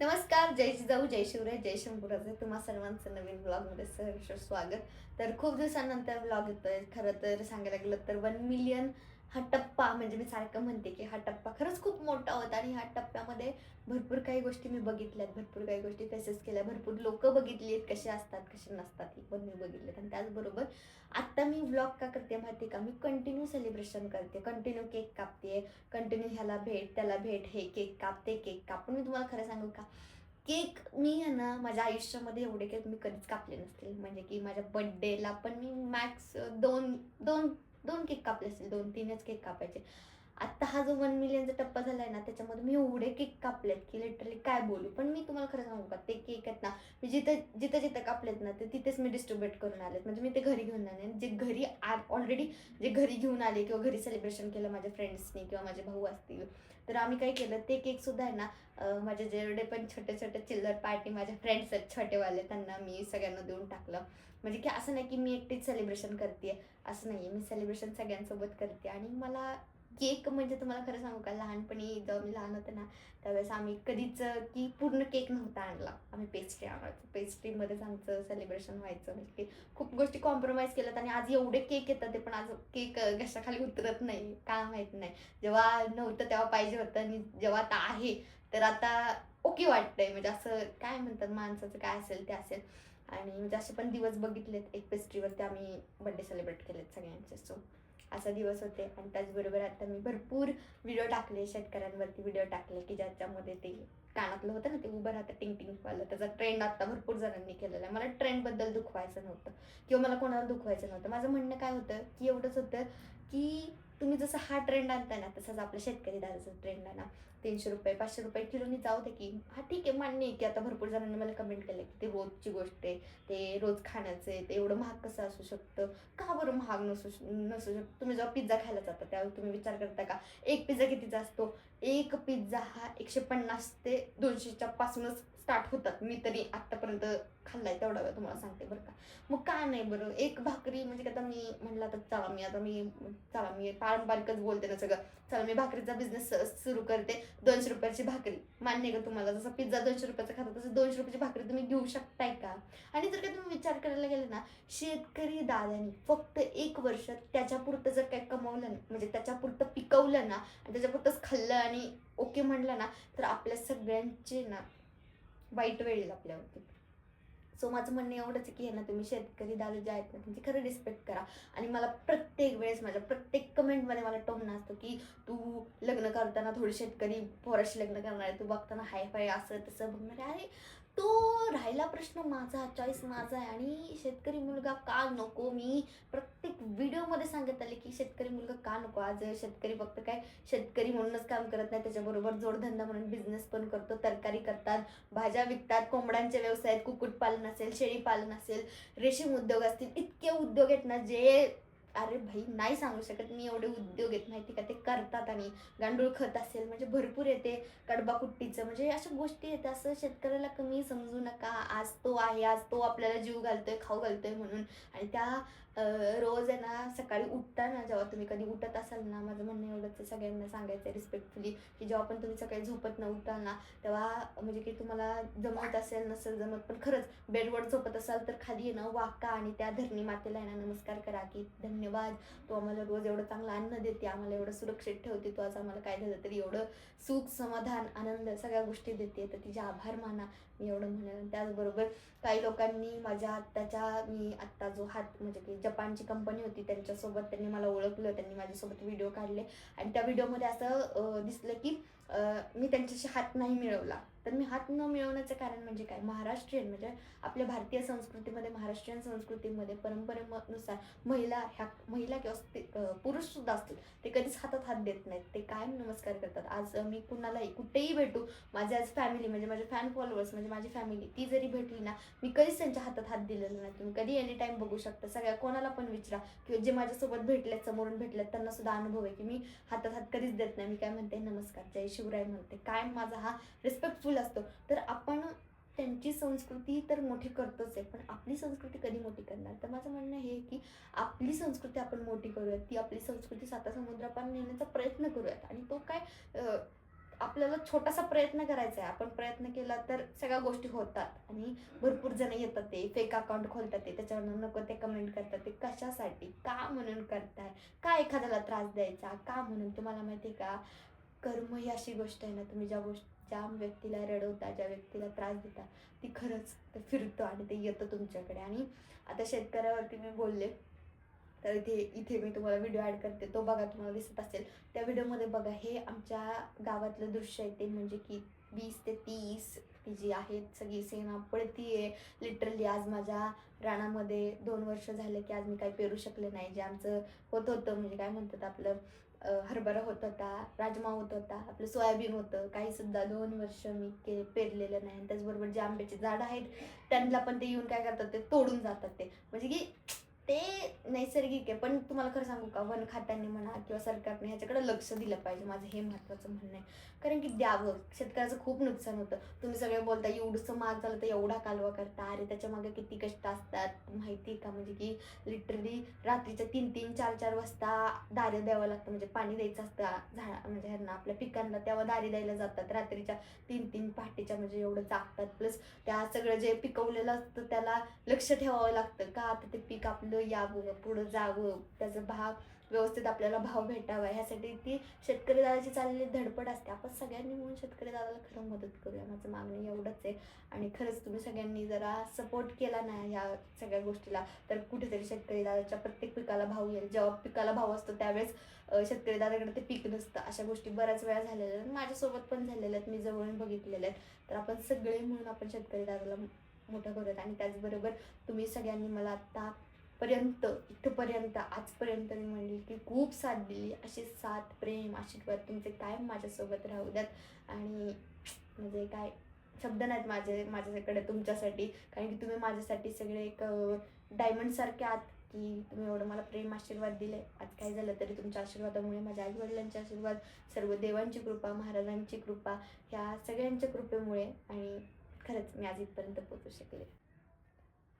नमस्कार जय जिजाऊ जय शिवराय जय शंभूराजे. तुम्हा सर्वांचं नवीन ब्लॉगमध्ये सहर्ष स्वागत. तर खूप दिवसानंतर ब्लॉग येतोय. खरं तर सांगायला गेलं तर वन मिलियन हा टप्पा म्हणजे मी सारखं म्हणते की हा टप्पा खरंच खूप मोठा होता आणि ह्या टप्प्यामध्ये भरपूर काही गोष्टी मी बघितल्यात भरपूर काही गोष्टी फेसेस केल्या. भरपूर लोक बघितली आहेत कसे असतात कसे नसतात ही पण मी बघितलेत आणि त्याचबरोबर आत्ता मी ब्लॉग का करते माहिती का? मी कंटिन्यू सेलिब्रेशन करते. कंटिन्यू केक कापते. कंटिन्यू ह्याला भेट त्याला भेट हे केक कापते केक कापून मी तुम्हाला खरं सांगू का? केक मी आहे ना माझ्या आयुष्यामध्ये एवढे केक मी कधीच कापले नसतील. म्हणजे की माझ्या बड्डेला पण मी मॅक्स दोन दोन दोन केक कापले असतील दोन तीनच केक कापायचे. आत्ता हा जो वन मिलियनचा टप्पा झाला आहे ना त्याच्यामध्ये मी एवढे केक कापलेत की लिटरली काय बोलू? पण मी तुम्हाला खरं सांगू का ते केक आहेत ना मी जिथं जिथं जिथं कापलेत ना ते तिथेच मी डिस्ट्रीब्युट करून आलेत. म्हणजे मी ते घरी घेऊन आले. जे घरी ऑलरेडी जे घरी घेऊन आले किंवा घरी सेलिब्रेशन केलं माझ्या फ्रेंड्सनी किंवा माझे भाऊ असतील तर आम्ही काय केलं ते केक सुद्धा आहे ना माझे जेवढे पण छोटे छोटे चिल्लर पार्टी माझ्या फ्रेंड्स आहेत छोटेवाले त्यांना मी सगळ्यांना देऊन टाकलं. म्हणजे की असं नाही की मी एकटीच सेलिब्रेशन करते असं नाही मी सेलिब्रेशन सगळ्यांसोबत करते आणि मला केक म्हणजे तुम्हाला खरं सांगू का लहानपणी जेव्हा मी लहान होते ना त्यावेळेस आम्ही कधीच की पूर्ण केक नव्हता आणला. आम्ही पेस्ट्री आणायचो. पेस्ट्रीमध्येच आमचं सेलिब्रेशन व्हायचं. म्हणजे की खूप गोष्टी कॉम्प्रोमाइज केल्यात आणि आज एवढे केक येतात ते पण आज केक घशाखाली उतरत नाही. का माहीत नाही. जेव्हा नव्हतं तेव्हा पाहिजे होतं आणि जेव्हा आता आहे तर आता ओके वाटतंय. म्हणजे असं काय म्हणतात माणसाचं काय असेल ते असेल. आणि म्हणजे असे पण दिवस बघितलेत. एक पेस्ट्रीवरती आम्ही बड्डे सेलिब्रेट केलेत सगळ्यांचे. सो असा दिवस होते. आणि त्याचबरोबर आता मी भरपूर व्हिडिओ टाकले शेतकऱ्यांवरती व्हिडिओ टाकले की ज्याच्यामध्ये ते कानातलं होतं ना ते उभं राहतं टिंग टिंग वालं. त्याचा ट्रेंड आता भरपूर जणांनी केलेला आहे. मला ट्रेंडबद्दल दुखवायचं नव्हतं. किंवा मला कोणाला दुखवायचं नव्हतं. माझं म्हणणं काय होतं की एवढंच होतं की तुम्ही जसं हा ट्रेंड आणताय ना तसंच आपल्या शेतकरी दादाचा ट्रेंड आहे ना. तीनशे रुपये पाचशे रुपये किलोनी जाऊ दे की. हा ठीक आहे मान्य आहे की आता भरपूर जणांनी मला कमेंट केलं की ते रोजची गोष्ट आहे ते रोज खाण्याचं आहे ते एवढं महाग कसं असू शकतं? का बरं महाग नसू नसू शकतं? तुम्ही जेव्हा पिझ्झा खायला जाता त्यावेळी तुम्ही विचार करता का एक पिझ्झा कितीचा असतो? एक पिझ्झा हा एकशे पन्नास ते दोनशेच्या पासूनच स्टार्ट होतात. मी तरी आत्तापर्यंत खाल्लाय तेवढा वेळ तुम्हाला सांगते बरं का. मग काय नाही बरं? एक भाकरी म्हणजे की आता मी म्हणलं आता चला मी आता मी चला मी पारंपरिकच बोलते ना सगळं. चला मी भाकरीचा बिझनेस सुरू करते. दोनशे रुपयाची भाकरी. मान्य आहे का तुम्हाला? जसं पिझ्झा दोनशे रुपयाचा खाता तसं दोनशे रुपयाची भाकरी तुम्ही घेऊ शकताय का? आणि जर का तुम्ही विचार करायला गेले ना शेतकरी दादानी फक्त एक वर्ष त्याच्यापुरतं जर काय कमवलं ना, म्हणजे त्याच्यापुरतं पिकवलं ना आणि त्याच्यापुरतंच खाल्लं आणि ओके म्हणलं ना तर आपल्या सगळ्यांचे ना वाईट वेळ येईल आपल्यावरती. सो माझं म्हणणं एवढंच आहे की आहे ना तुम्ही शेतकरी दादा जे आहेत ना त्यांची खरं रिस्पेक्ट करा. आणि मला प्रत्येक वेळेस माझ्या प्रत्येक कमेंटमध्ये मला टोमणं असतं की तू लग्न करताना थोडी शेतकरी पोराशी लग्न करणार आहे तू बघताना हाय फाय असं तसं बघणार आहे अरे तो राहिला प्रश्न माझा चॉईस माझा आहे. आणि शेतकरी मुलगा का नको? मी प्रत्येक व्हिडिओमध्ये सांगत आले की शेतकरी मुलगा का नको? आज शेतकरी फक्त काय शेतकरी म्हणूनच काम करत नाही त्याच्याबरोबर जोडधंदा म्हणून बिझनेस पण करतो तरकारी करतात भाज्या विकतात कोंबड्यांचे व्यवसाय आहेत कुक्कुटपालन असेल शेळी पालन असेल रेशीम उद्योग असतील इतके उद्योग आहेत ना जे अरे भाई नाही सांगू शकत. मी एवढे उद्योग आहेत माहिती का? ते करतात आणि गांडूळ खत असेल म्हणजे भरपूर येते. कडबा कुट्टीचं म्हणजे अशा गोष्टी आहेत. असं शेतकऱ्याला कमी समजू नका. आज तो आहे आज तो आपल्याला जीव घालतोय खाऊ घालतोय म्हणून. आणि त्या रोज आहे ना सकाळी उठताना जेव्हा तुम्ही कधी उठत असाल ना माझं म्हणणं एवढंच सगळ्यांना सांगायचं रिस्पेक्टफुली की जेव्हा पण तुम्ही सकाळी झोपत न उठाल ना तेव्हा म्हणजे की तुम्हाला जमत असेल नसेल जमत पण खरंच बेडवर झोपत असाल तर खाली आहे ना वाका आणि त्या धरणी मातेला आहे ना नमस्कार करा की धन्यवाद. तू आम्हाला रोज एवढं चांगलं अन्न देते आम्हाला एवढं सुरक्षित ठेवते तू आज आम्हाला काय झालं तरी एवढं सुख समाधान आनंद सगळ्या गोष्टी देते. तर तिचे आभार माना मी एवढं म्हणेन. त्याचबरोबर काही लोकांनी माझ्या आत्ताच्या मी आत्ता जो हात म्हणजे की जपानची कंपनी होती त्यांच्यासोबत त्यांनी मला ओळखलं त्यांनी माझ्यासोबत व्हिडिओ काढले. आणि त्या व्हिडिओमध्ये असं दिसलं की मी त्यांच्याशी हात नाही मिळवला. तर मी हात न मिळवण्याचं कारण म्हणजे काय? महाराष्ट्रीयन म्हणजे आपल्या भारतीय संस्कृतीमध्ये महाराष्ट्रीयन संस्कृतीमध्ये परंपरेनुसार महिला ह्या महिला किंवा स्त्री- पुरुष सुद्धा असतील ते कधीच हातात हात देत नाहीत. ते कायम नमस्कार करतात. आज मी कुणालाही कुठेही भेटू माझे आज फॅमिली म्हणजे माझे फॅन फॉलोअर्स म्हणजे माझी फॅमिली ती जरी भेटली ना मी कधीच त्यांच्या हातात हात दिलेला नाही. तुम्ही कधी एनी टाईम बघू शकता. सगळ्या कोणाला पण विचारा. किंवा जे माझ्यासोबत भेटलेत समोरून भेटलेत त्यांना सुद्धा अनुभव आहे की मी हातात हात कधीच देत नाही. मी काय म्हणते? नमस्कार. जय शिवराय म्हणते कायम माझा हा रिस्पेक्टफुल असतो. तर आपण त्यांची संस्कृती तर मोठी करतोच आहे पण आपली संस्कृती कधी मोठी करणार? तर माझं म्हणणं हे आहे की आपली संस्कृती आपण मोठी करूयात ती आपली संस्कृती साता समुद्रापार नेण्याचा प्रयत्न करूयात. आणि तो काय आपल्याला छोटासा प्रयत्न करायचा आहे. आपण प्रयत्न केला तर सगळ्या गोष्टी होतात आणि भरपूर जण येतात ते. फेक अकाउंट खोलतात ते त्याच्यावर नको ते कमेंट करतात ते. कशासाठी? का म्हणून करताय? का एखाद्याला त्रास द्यायचा? का म्हणून? तुम्हाला माहिती आहे का? कर्म ही अशी गोष्ट आहे ना तुम्ही ज्या गोष्ट ज्या व्यक्तीला रडवता ज्या व्यक्तीला त्रास देता ती खरंच ते फिरतं आणि ते येतं तुमच्याकडे. आणि आता शेतकऱ्यावरती मी बोलले तर इथे इथे मी तुम्हाला व्हिडिओ ॲड करते. तो बघा तुम्हाला दिसत असेल. त्या व्हिडिओमध्ये बघा हे आमच्या गावातलं दृश्य आहे ते म्हणजे की वीस ते तीस ती जी आहेत सगळी सेना पळती आहे लिटरली आज माझ्या रानामध्ये दोन वर्ष झाले की आज मी काही पेरू शकले नाही. जे आमचं होत होतं म्हणजे काय म्हणतात आपलं हरभरा होत होता राजमा होत होता आपलं सोयाबीन होतं काही सुद्धा दोन वर्ष मी के पेरलेलं नाही. आणि त्याचबरोबर जे आंब्याची झाडं आहेत त्यांना पण ते येऊन काय करतात ते तोडून जातात ते. म्हणजे की ते नैसर्गिक आहे. पण तुम्हाला खरं सांगू का? वन खात्याने म्हणा किंवा सरकारने ह्याच्याकडे लक्ष दिलं पाहिजे. माझं हे महत्त्वाचं म्हणणं आहे. कारण की द्यावं. शेतकऱ्याचं खूप नुकसान होतं. तुम्ही सगळे बोलता एवढंसं महाग झालं तर एवढा कालवा करता. अरे त्याच्यामागे किती कष्ट असतात. माहिती आहे का? म्हणजे की लिटरली रात्रीच्या तीन तीन चार चार वाजता दारे द्यावं लागतं. म्हणजे पाणी द्यायचं असतं. झाडा म्हणजे ह्यांना आपल्या पिकांना तेव्हा दारी द्यायला जातात. रात्रीच्या तीन तीन पहाटेच्या म्हणजे एवढं जागतात प्लस त्या सगळं जे पिकवलेलं असतं त्याला लक्ष ठेवावं लागतं. का? आता ते पीक आपलं यावं पुढं जावं त्याचा भाव व्यवस्थित आपल्याला भाव भेटावा ह्यासाठी ती शेतकरी दादाची चाललेली धडपड असते. आपण सगळ्यांनी म्हणून शेतकरी दादाला खरं मदत करूया माझं मागणं एवढंच आहे. आणि खरंच तुम्ही सगळ्यांनी जरा सपोर्ट केला ना ह्या सगळ्या गोष्टीला तर कुठेतरी शेतकरी दादाच्या प्रत्येक पिकाला भाव येईल. जेव्हा पिकाला भाव असतो त्यावेळेस शेतकरी दादाकडे ते पीक नसतं. अशा गोष्टी बऱ्याच वेळा झालेल्या आहेत माझ्यासोबत पण झालेल्या आहेत. मी जवळून बघितलेल्या आहेत. तर आपण सगळे म्हणून आपण शेतकरी दादाला मोठं करूयात. आणि त्याचबरोबर तुम्ही सगळ्यांनी मला आत्ता पर्यंत इथपर्यंत आजपर्यंत मी म्हणली की खूप साथ दिली. अशी साथ प्रेम आशीर्वाद तुमचे कायम माझ्यासोबत राहू द्यात. आणि म्हणजे काय शब्द नाहीत माझे माझ्याकडे तुमच्यासाठी. कारण की तुम्ही माझ्यासाठी सगळे एक डायमंडसारखे आहात की तुम्ही एवढं मला प्रेम आशीर्वाद दिले. आज काय झालं तरी तुमच्या आशीर्वादामुळे माझ्या आई वडिलांचे आशीर्वाद सर्व देवांची कृपा महाराजांची कृपा ह्या सगळ्यांच्या कृपेमुळे आणि खरंच मी आज इथपर्यंत पोचू शकले.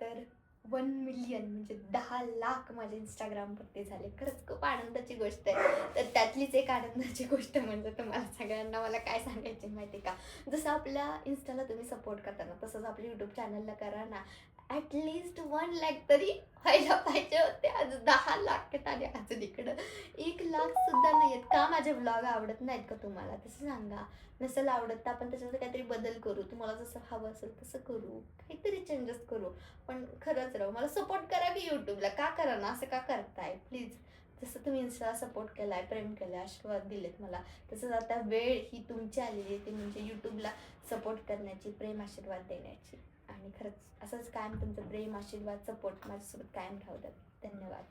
तर वन मिलियन म्हणजे दहा लाख माझे इंस्टाग्रामवरती झाले. खरंच खूप आनंदाची गोष्ट आहे. तर त्यातलीच एक आनंदाची गोष्ट म्हणजे तुम्हाला सगळ्यांना मला काय सांगायची माहिती का? जसं आपल्या इन्स्टाला तुम्ही सपोर्ट करता ना तसंच आपल्या यूट्यूब चॅनलला करा ना. ॲटलिस्ट वन लॅक तरी व्हायला पाहिजे होते. आज दहा लाख आले अजून इकडं एक लाख सुद्धा नाही आहेत का माझे व्लॉग आवडत नाहीत का तुम्हाला? तसं सांगा. नसेल आवडत तर आपण त्याच्यामध्ये काहीतरी बदल करू. तुम्हाला जसं हवं असेल तसं करू. काहीतरी चेंजेस करू. पण खरंच राहू मला सपोर्ट करा की यूट्यूबला का करा ना? असं का करताय? प्लीज जसं तुम्ही इन्स्टाला सपोर्ट केलाय प्रेम केलाय आशीर्वाद दिलेत मला तसंच आता वेळ ही तुमची आलेली आहे. ती म्हणजे यूट्यूबला सपोर्ट करण्याची प्रेम आशीर्वाद देण्याची. आणि खरंच असंच कायम तुमचं प्रेम आशीर्वाद सपोर्ट माझ्यासोबत कायम ठेवतात धन्यवाद.